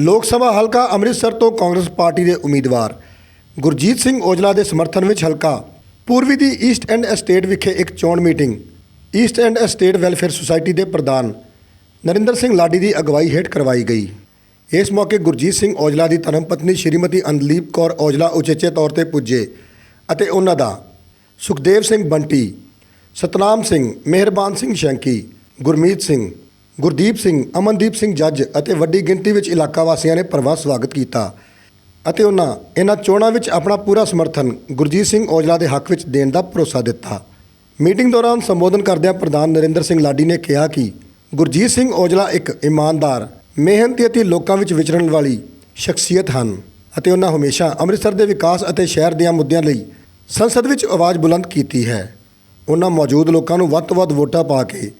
ਲੋਕ ਸਭਾ ਹਲਕਾ ਅੰਮ੍ਰਿਤਸਰ ਤੋਂ ਕਾਂਗਰਸ ਪਾਰਟੀ ਦੇ ਉਮੀਦਵਾਰ ਗੁਰਜੀਤ ਸਿੰਘ ਔਜਲਾ ਦੇ ਸਮਰਥਨ ਵਿੱਚ ਹਲਕਾ ਪੂਰਬੀ ਦੀ ਈਸਟ ਐਂਡ ਐਸਟੇਟ ਵਿਖੇ ਇੱਕ ਚੋਣ meeting. East end estate welfare society ਦੇ ਪ੍ਰਧਾਨ ਨਰਿੰਦਰ ਸਿੰਘ ਲਾਡੀ ਦੀ ਅਗਵਾਈ ਹੇਠ ਕਰਵਾਈ ਗਈ। ਇਸ ਮੌਕੇ ਗੁਰਜੀਤ ਸਿੰਘ ਔਜਲਾ ਦੀ ਧਰਮ ਪਤਨੀ ਸ਼੍ਰੀਮਤੀ ਅੰਦਲੀਪ ਕੌਰ ਔਜਲਾ ਉਚੇਚੇ ਤੌਰ ਤੇ ਪੁੱਜੇ ਅਤੇ ਉਹਨਾਂ ਦਾ ਸੁਖਦੇਵ ਸਿੰਘ ਬੰਟੀ, ਸਤਨਾਮ ਸਿੰਘ, ਮਿਹਰਬਾਨ ਸਿੰਘ ਸ਼ੈਂਕੀ, ਗੁਰਮੀਤ ਸਿੰਘ ਗੁਰਦੀਪ ਸਿੰਘ, ਅਮਨਦੀਪ ਸਿੰਘ ਜੱਜ ਅਤੇ ਵੱਡੀ ਗਿਣਤੀ ਵਿੱਚ ਇਲਾਕਾ ਵਾਸੀਆਂ ਨੇ ਪ੍ਰਵਾਹ ਸਵਾਗਤ ਕੀਤਾ ਅਤੇ ਉਹਨਾਂ ਇਹਨਾਂ ਚੋਣਾਂ ਵਿੱਚ ਆਪਣਾ ਪੂਰਾ ਸਮਰਥਨ ਗੁਰਜੀਤ ਸਿੰਘ ਔਜਲਾ ਦੇ ਹੱਕ ਵਿੱਚ ਦੇਣ ਦਾ ਭਰੋਸਾ ਦਿੱਤਾ। ਮੀਟਿੰਗ ਦੌਰਾਨ ਸੰਬੋਧਨ ਕਰਦਿਆਂ ਪ੍ਰਧਾਨ ਨਰਿੰਦਰ ਸਿੰਘ ਲਾਡੀ ਨੇ ਕਿਹਾ ਕਿ ਗੁਰਜੀਤ ਸਿੰਘ ਔਜਲਾ ਇੱਕ ਇਮਾਨਦਾਰ, ਮਿਹਨਤੀ ਅਤੇ ਲੋਕਾਂ ਵਿੱਚ ਵਿਚਰਨ ਵਾਲੀ ਸ਼ਖਸੀਅਤ ਹਨ ਅਤੇ ਉਹਨਾਂ ਹਮੇਸ਼ਾ ਅੰਮ੍ਰਿਤਸਰ ਦੇ ਵਿਕਾਸ ਅਤੇ ਸ਼ਹਿਰ ਦੀਆਂ ਮੁੱਦਿਆਂ ਲਈ ਸੰਸਦ ਵਿੱਚ ਆਵਾਜ਼ ਬੁਲੰਦ ਕੀਤੀ ਹੈ। ਉਹਨਾਂ ਮੌਜੂਦ ਲੋਕਾਂ ਨੂੰ ਵੱਧ ਤੋਂ ਵੱਧ ਵੋਟਾਂ ਪਾ ਕੇ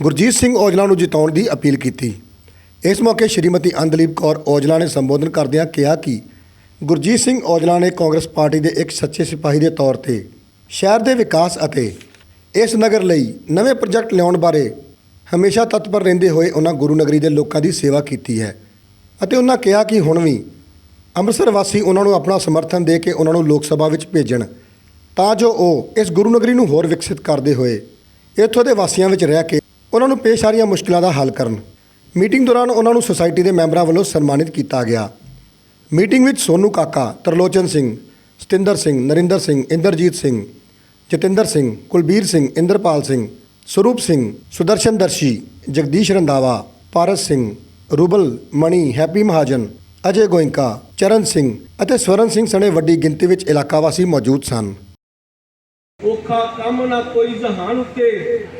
ਗੁਰਜੀਤ ਸਿੰਘ ਔਜਲਾ ਨੂੰ ਜਿਤਾਉਣ ਦੀ ਅਪੀਲ ਕੀਤੀ। ਇਸ ਮੌਕੇ ਸ਼੍ਰੀਮਤੀ ਅੰਦਲੀਪ ਕੌਰ ਔਜਲਾ ਨੇ ਸੰਬੋਧਨ ਕਰਦਿਆਂ ਕਿਹਾ ਕਿ ਗੁਰਜੀਤ ਸਿੰਘ ਔਜਲਾ ਨੇ ਕਾਂਗਰਸ ਪਾਰਟੀ ਦੇ ਇੱਕ ਸੱਚੇ ਸਿਪਾਹੀ ਦੇ ਤੌਰ ਤੇ ਸ਼ਹਿਰ ਦੇ ਵਿਕਾਸ ਅਤੇ ਇਸ ਨਗਰ ਲਈ ਨਵੇਂ ਪ੍ਰੋਜੈਕਟ ਲਿਆਉਣ ਬਾਰੇ ਹਮੇਸ਼ਾ ਤਤਪਰ ਰਹਿੰਦੇ ਹੋਏ ਉਹਨਾਂ ਗੁਰੂ ਨਗਰੀ ਦੇ ਲੋਕਾਂ ਦੀ ਸੇਵਾ ਕੀਤੀ ਹੈ ਅਤੇ ਉਹਨਾਂ ਕਿਹਾ ਕਿ ਹੁਣ ਵੀ ਅੰਮ੍ਰਿਤਸਰ ਵਾਸੀ ਉਹਨਾਂ ਨੂੰ ਆਪਣਾ ਸਮਰਥਨ ਦੇ ਕੇ ਉਹਨਾਂ ਨੂੰ ਲੋਕ ਸਭਾ ਵਿੱਚ ਭੇਜਣ ਤਾਂ ਜੋ ਉਹ ਇਸ ਗੁਰੂ ਨਗਰੀ ਨੂੰ ਹੋਰ ਵਿਕਸਿਤ ਕਰਦੇ ਹੋਏ ਇੱਥੋਂ ਦੇ ਵਾਸੀਆਂ ਵਿੱਚ ਰਹਿ ਕੇ ਉਹਨਾਂ ਨੂੰ ਪੇਸ਼ ਆ ਰਹੀਆਂ ਮੁਸ਼ਕਲਾਂ ਦਾ ਹੱਲ ਕਰਨ। ਮੀਟਿੰਗ ਦੌਰਾਨ ਉਹਨਾਂ ਨੂੰ ਸੁਸਾਇਟੀ ਦੇ ਮੈਂਬਰਾਂ ਵੱਲੋਂ ਸਨਮਾਨਿਤ ਕੀਤਾ ਗਿਆ। ਮੀਟਿੰਗ ਵਿੱਚ ਸੋਨੂ ਕਾਕਾ, ਤਰਲੋਚਨ ਸਿੰਘ, ਸਤਿੰਦਰ ਸਿੰਘ, ਨਰਿੰਦਰ ਸਿੰਘ, ਇੰਦਰਜੀਤ ਸਿੰਘ, ਜਤਿੰਦਰ ਸਿੰਘ, ਕੁਲਬੀਰ ਸਿੰਘ, ਇੰਦਰਪਾਲ ਸਿੰਘ, ਸਰੂਪ ਸਿੰਘ ਸੁਦਰਸ਼ਨ ਦਰਸ਼ੀ ਜਗਦੀਸ਼ ਰੰਧਾਵਾ, ਪਾਰਸ ਸਿੰਘ, ਰੂਬਲ, ਮਣੀ, ਹੈਪੀ ਮਹਾਜਨ, ਅਜੇ ਗੋਇੰਕਾ, ਚਰਨ ਸਿੰਘ ਅਤੇ ਸਵਰਨ ਸਿੰਘ ਸਣੇ ਵੱਡੀ ਗਿਣਤੀ ਵਿੱਚ ਇਲਾਕਾ ਵਾਸੀ ਮੌਜੂਦ ਸਨ। ਔਖਾ ਕੰਮ ਨਾ ਕੋਈ ਜਹਾਨ ਉੱਤੇ।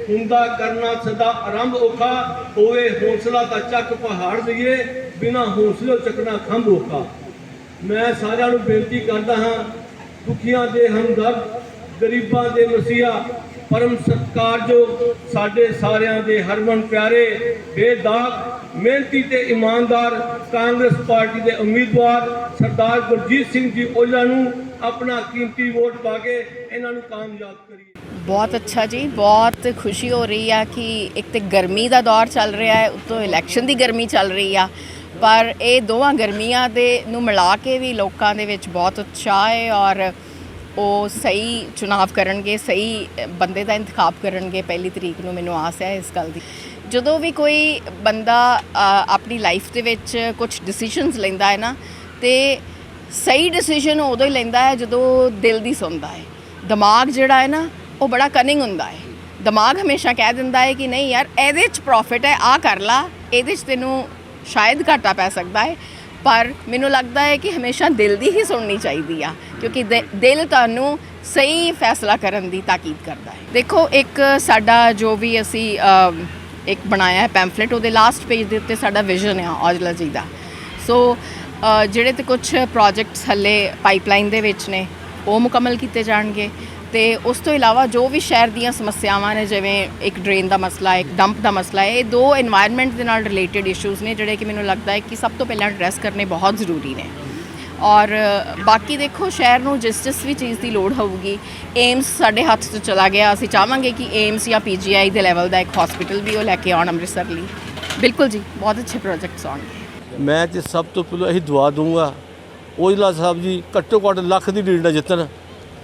ਹੁੰਦਾ ਕਰਨਾ ਸਦਾ ਆਰੰਭ ਔਖਾ, ਹੋਵੇ ਹੌਸਲਾ ਤਾਂ ਚੱਕ ਪਹਾੜ ਦਈਏ ਬਿਨਾ ਹੌਸਲੇ ਚੱਕਣਾ ਖੰਭ ਔਖਾ। ਮੈਂ ਸਾਰਿਆਂ ਨੂੰ ਬੇਨਤੀ ਕਰਦਾ ਹਾਂ, ਦੁਖੀਆਂ ਦੇ ਹਮਦਰਦ, ਗਰੀਬਾਂ ਦੇ ਮਸੀਹਾ, ਪਰਮ ਸਤਿਕਾਰਯੋਗ ਸਾਡੇ ਸਾਰਿਆਂ ਦੇ ਹਰਮਨ ਪਿਆਰੇ, ਬੇਦਾਗ, ਮਿਹਨਤੀ ਤੇ ਇਮਾਨਦਾਰ ਕਾਂਗਰਸ ਪਾਰਟੀ ਦੇ ਉਮੀਦਵਾਰ ਸਰਦਾਰ ਗੁਰਜੀਤ ਸਿੰਘ ਜੀ ਉਹਨਾਂ ਨੂੰ ਆਪਣਾ ਕੀਮਤੀ ਵੋਟ ਪਾ ਕੇ ਇਹਨਾਂ ਨੂੰ ਕਾਮਯਾਬ ਕਰੀਏ। ਬਹੁਤ ਅੱਛਾ ਜੀ, ਬਹੁਤ ਖੁਸ਼ੀ ਹੋ ਰਹੀ ਆ ਕਿ ਇੱਕ ਤੇ ਗਰਮੀ ਦਾ ਦੌਰ ਚੱਲ ਰਿਹਾ ਹੈ, ਉੱਤੋਂ ਇਲੈਕਸ਼ਨ ਦੀ ਗਰਮੀ ਚੱਲ ਰਹੀ ਆ, ਪਰ ਇਹ ਦੋਵਾਂ ਗਰਮੀਆਂ ਦੇ ਨੂੰ ਮਿਲਾ ਕੇ ਵੀ ਲੋਕਾਂ ਦੇ ਵਿੱਚ ਬਹੁਤ ਉਤਸ਼ਾਹ ਹੈ ਔਰ ਉਹ ਸਹੀ ਚੁਣਾਵ ਕਰਨਗੇ, ਸਹੀ ਬੰਦੇ ਦਾ ਇੰਤਖਾਬ ਕਰਨਗੇ, ਪਹਿਲੀ ਤਰੀਕ ਨੂੰ ਮੈਨੂੰ ਆਸ ਹੈ ਇਸ ਗੱਲ ਦੀ। ਜਦੋਂ ਵੀ ਕੋਈ ਬੰਦਾ ਆਪਣੀ ਲਾਈਫ ਦੇ ਵਿੱਚ ਕੁਝ ਡਿਸੀਜਨਸ ਲੈਂਦਾ ਹੈ ਨਾ, ਤੇ ਸਹੀ ਡਿਸੀਜਨ ਉਦੋਂ ਹੀ ਲੈਂਦਾ ਹੈ ਜਦੋਂ ਦਿਲ ਦੀ ਸੁਣਦਾ ਹੈ। ਦਿਮਾਗ ਜਿਹੜਾ ਹੈ ਨਾ, ਉਹ ਬੜਾ ਕਨਿੰਗ ਹੁੰਦਾ ਹੈ। ਦਿਮਾਗ ਹਮੇਸ਼ਾ ਕਹਿ ਦਿੰਦਾ ਹੈ ਕਿ ਨਹੀਂ ਯਾਰ, ਇਹਦੇ 'ਚ ਪ੍ਰੋਫਿਟ ਹੈ ਆ ਕਰ ਲਾ, ਇਹਦੇ 'ਚ ਤੈਨੂੰ ਸ਼ਾਇਦ ਘਾਟਾ ਪੈ ਸਕਦਾ ਹੈ। ਪਰ ਮੈਨੂੰ ਲੱਗਦਾ ਹੈ ਕਿ ਹਮੇਸ਼ਾ ਦਿਲ ਦੀ ਹੀ ਸੁਣਨੀ ਚਾਹੀਦੀ ਆ, ਕਿਉਂਕਿ ਦਿ- ਦਿਲ ਤੁਹਾਨੂੰ ਸਹੀ ਫੈਸਲਾ ਕਰਨ ਦੀ ਤਾਕੀਦ ਕਰਦਾ ਹੈ। ਦੇਖੋ, ਇੱਕ ਸਾਡਾ ਜੋ ਵੀ ਅਸੀਂ ਇੱਕ ਬਣਾਇਆ ਹੈ ਪੈਂਫਲੇਟ ਉਹਦੇ ਲਾਸਟ ਪੇਜ ਦੇ ਉੱਤੇ ਸਾਡਾ ਵਿਜ਼ਨ ਆ ਔਜਲਾ ਜੀ ਦਾ। ਸੋ ਜਿਹੜੇ ਤੇ ਕੁਝ ਪ੍ਰੋਜੈਕਟਸ ਹੱਲੇ ਪਾਈਪਲਾਈਨ ਦੇ ਵਿੱਚ ਨੇ, ਉਹ ਮੁਕੰਮਲ ਕੀਤੇ ਜਾਣਗੇ। ਤੇ ਉਸ ਤੋਂ ਇਲਾਵਾ ਜੋ ਵੀ ਸ਼ਹਿਰ ਦੀਆਂ ਸਮੱਸਿਆਵਾਂ ਨੇ, ਜਿਵੇਂ ਇੱਕ ਡਰੇਨ ਦਾ ਮਸਲਾ, ਇੱਕ ਡੰਪ ਦਾ ਮਸਲਾ, ਇਹ ਦੋ এনवायरमेंट ਦੇ ਨਾਲ ਰਿਲੇਟਡ ਇਸ਼ੂਜ਼ ਨੇ, ਜਿਹੜੇ ਕਿ ਮੈਨੂੰ ਲੱਗਦਾ ਹੈ ਕਿ ਸਭ ਤੋਂ ਪਹਿਲਾਂ ਐਡਰੈਸ ਕਰਨੇ ਬਹੁਤ ਜ਼ਰੂਰੀ ਨੇ। ਔਰ ਬਾਕੀ ਦੇਖੋ, ਸ਼ਹਿਰ ਨੂੰ ਜਿਸ ਜਿਸ ਵੀ ਚੀਜ਼ ਦੀ ਲੋੜ ਹੋਊਗੀ ਏਮਸ ਸਾਡੇ ਹੱਥ ਤੋਂ ਚਲਾ ਗਿਆ। ਅਸੀਂ ਚਾਹਾਂਗੇ ਕਿ ਏਮਸ ਜਾਂ ਪੀਜੀਆਈ ਦੇ ਲੈਵਲ ਦਾ ਇੱਕ ਹਸਪੀਟਲ ਵੀ ਉਹ ਲੈ ਕੇ ਆਉਣ ਅੰਮ੍ਰਿਤਸਰ ਲਈ। ਬਿਲਕੁਲ ਜੀ, ਬਹੁਤ ਅੱਛੇ ਪ੍ਰੋਜੈਕਟਸ ਆਉਣਗੇ। ਮੈਂ ਤੇ ਸਭ ਤੋਂ ਪਹਿਲਾਂ ਇਹੀ ਦੁਆ ਦੂੰਗਾ ਔਜਲਾ ਸਾਹਿਬ ਜੀ, ਘੱਟੋ ਘੱਟ ਲੱਖ ਦੀ ਲੀਡ ਨਾਲ ਜਿੱਤਣ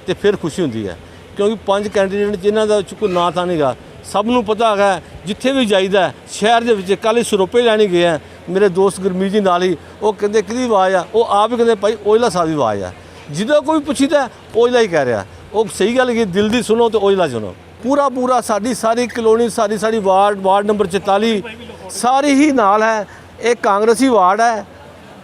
ਤੇ ਫਿਰ ਖੁਸ਼ੀ ਹੁੰਦੀ ਹੈ। ਕਿਉਂਕਿ ਪੰਜ ਕੈਂਡੀਡੇਟ ਜਿਨ੍ਹਾਂ ਦਾ ਕੋਈ ਨਾਂ ਤਾਂ ਨਹੀਂਗਾ। ਸਭ ਨੂੰ ਪਤਾ ਹੈਗਾ, ਜਿੱਥੇ ਵੀ ਜਾਈਦਾ, ਸ਼ਹਿਰ ਦੇ ਵਿੱਚ ਕੱਲ੍ਹ ਹੀ ਸਰੋਪੇ ਲੈਣੇ ਗਏ ਆ। ਮੇਰੇ ਦੋਸਤ ਗੁਰਮੀਤ ਜੀ ਨਾਲ ਹੀ, ਉਹ ਕਹਿੰਦੇ, ਕਿਹਦੀ ਆਵਾਜ਼ ਆ? ਉਹ ਆਪ ਹੀ ਕਹਿੰਦੇ, ਭਾਈ ਔਜਲਾ ਸਾਹਿਬ ਦੀ ਆਵਾਜ਼ ਆ। ਜਿਹਦਾ ਕੋਈ ਪੁੱਛੀਦਾ, ਔਜਲਾ ਹੀ ਕਹਿ ਰਿਹਾ। ਉਹ ਸਹੀ ਗੱਲ ਕਿ ਦਿਲ ਦੀ ਸੁਣੋ ਤੇ ਔਜਲਾ ਸੁਣੋ। ਪੂਰਾ ਪੂਰਾ ਸਾਡੀ ਸਾਰੀ ਕਲੋਨੀ ਸਾਡੀ ਸਾਡੀ ਵਾਰਡ ਵਾਰਡ ਨੰਬਰ 44 ਸਾਰੀ ਹੀ ਨਾਲ ਹੈ। ਇਹ ਕਾਂਗਰਸੀ ਵਾਰਡ ਹੈ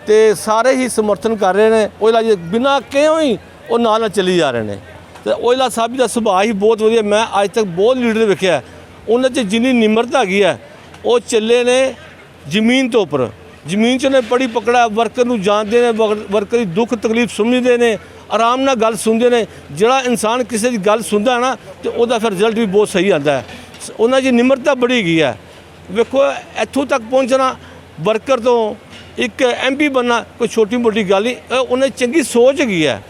ਤੇ ਸਾਰੇ ਹੀ ਸਮਰਥਨ ਕਰ ਰਹੇ ਨੇ। ਓਇਲਾ ਜੀ ਬਿਨਾਂ ਕਿਉਂ ਹੀ ਉਹ ਨਾਲ ਨਾਲ ਚੱਲੀ ਜਾ ਰਹੇ ਨੇ। ਤੇ ਓਇਲਾ ਸਾਹਿਬ ਜੀ ਦਾ ਸੁਭਾਅ ਹੀ ਬਹੁਤ ਵਧੀਆ। ਮੈਂ ਅੱਜ ਤੱਕ ਬਹੁਤ ਲੀਡਰ ਵੇਖਿਆ। ਉਹਨਾਂ 'ਚ ਜਿੰਨੀ ਨਿਮਰਤਾ ਹੈਗੀ ਹੈ, ਉਹ ਚੱਲੇ ਨੇ ਜ਼ਮੀਨ ਤੋਂ ਉੱਪਰ। ਜ਼ਮੀਨ 'ਚ ਨੇ ਪੜੀ ਪਕੜਾ ਵਰਕਰ ਨੂੰ ਜਾਣਦੇ ਨੇ, ਵਰ- ਵਰਕਰ ਦੀ ਦੁੱਖ ਤਕਲੀਫ ਸਮਝਦੇ ਨੇ, ਆਰਾਮ ਨਾਲ ਗੱਲ ਸੁਣਦੇ ਨੇ। ਜਿਹੜਾ ਇਨਸਾਨ ਕਿਸੇ ਦੀ ਗੱਲ ਸੁਣਦਾ ਨਾ, ਤੇ ਉਹਦਾ ਫਿਰ ਰਿਜ਼ਲਟ ਵੀ ਬਹੁਤ ਸਹੀ ਆਉਂਦਾ ਹੈ। ਉਹਨਾਂ ਦੀ ਨਿਮਰਤਾ ਬੜੀ ਗਈ ਹੈ। ਵੇਖੋ, ਇੱਥੋਂ ਤੱਕ ਪਹੁੰਚਣਾ ਵਰਕਰ ਤੋਂ ਇੱਕ ਐਮਪੀ ਬੰਨਾ ਕੋਈ ਛੋਟੀ ਮੋਟੀ ਗੱਲ ਨਹੀਂ ਉਹਨੇ ਚੰਗੀ ਸੋਚ ਹੈਗੀ ਹੈ।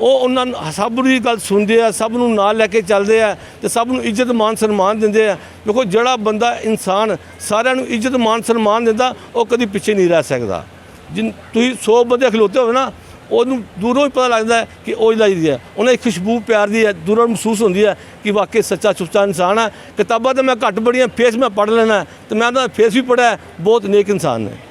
ਉਹ ਉਹਨਾਂ ਨੂੰ ਸਭ ਦੀ ਗੱਲ ਸੁਣਦੇ ਆ, ਸਭ ਨੂੰ ਨਾਲ ਲੈ ਕੇ ਚੱਲਦੇ ਆ ਤੇ ਸਭ ਨੂੰ ਇੱਜ਼ਤ ਮਾਨ ਸਨਮਾਨ ਦਿੰਦੇ ਆ। ਦੇਖੋ ਜਿਹੜਾ ਬੰਦਾ ਇਨਸਾਨ ਸਾਰਿਆਂ ਨੂੰ ਇੱਜ਼ਤ ਮਾਨ ਸਨਮਾਨ ਦਿੰਦਾ, ਉਹ ਕਦੀ ਪਿੱਛੇ ਨਹੀਂ ਰਹਿ ਸਕਦਾ। ਜਿਨ, ਤੁਸੀਂ 100 ਬੰਦੇ ਖਲੋਤੇ ਹੋਵੇ ਨਾ ਉਹਨੂੰ ਦੂਰੋਂ ਹੀ ਪਤਾ ਲੱਗਦਾ ਕਿ ਉਹ ਜੀ ਦੀ ਹੈ। ਉਹਨਾਂ ਦੀ ਖੁਸ਼ਬੂ ਪਿਆਰ ਦੀ ਹੈ, ਦੂਰੋਂ ਮਹਿਸੂਸ ਹੁੰਦੀ ਹੈ ਕਿ ਵਾਕਈ ਸੱਚਾ ਸੁੱਚਾ ਇਨਸਾਨ ਹੈ। ਕਿਤਾਬਾਂ ਤਾਂ ਮੈਂ ਘੱਟ ਪੜ੍ਹੀਆਂ, ਫੇਸ ਮੈਂ ਪੜ੍ਹ ਲੈਣਾ ਤੇ ਮੈਂ ਉਹਦਾ ਫੇਸ ਵੀ ਪੜ੍ਹਿਆ ਬਹੁਤ ਨੇਕ ਇਨਸਾਨ ਨੇ